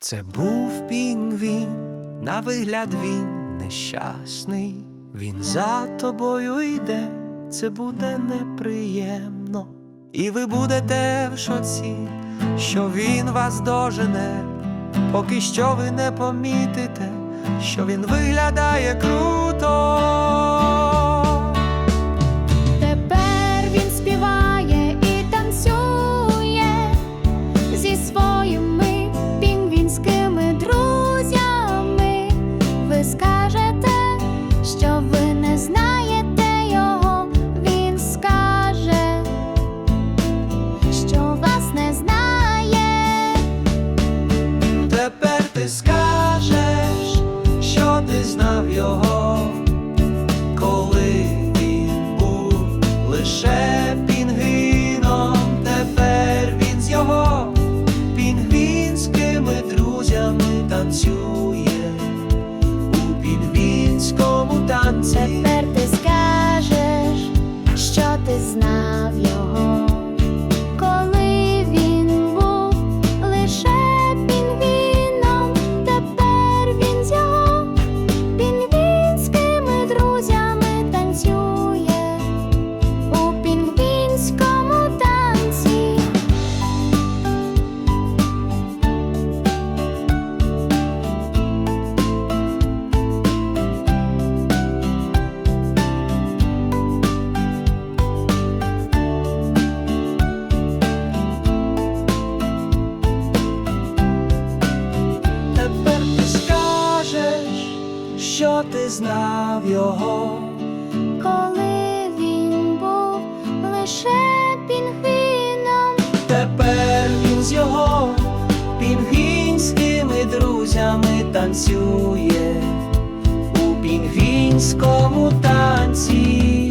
Це був пінгвін, на вигляд він нещасний. Він за тобою йде, це буде неприємно. І ви будете в шоці, що він вас дожене, поки що ви не помітите, що він виглядає круто. Ви скажете, пінгвінському що ти знав його. Коли він був лише пінгвіном. Тепер він з його пінгвінськими друзями танцює у пінгвінському танці.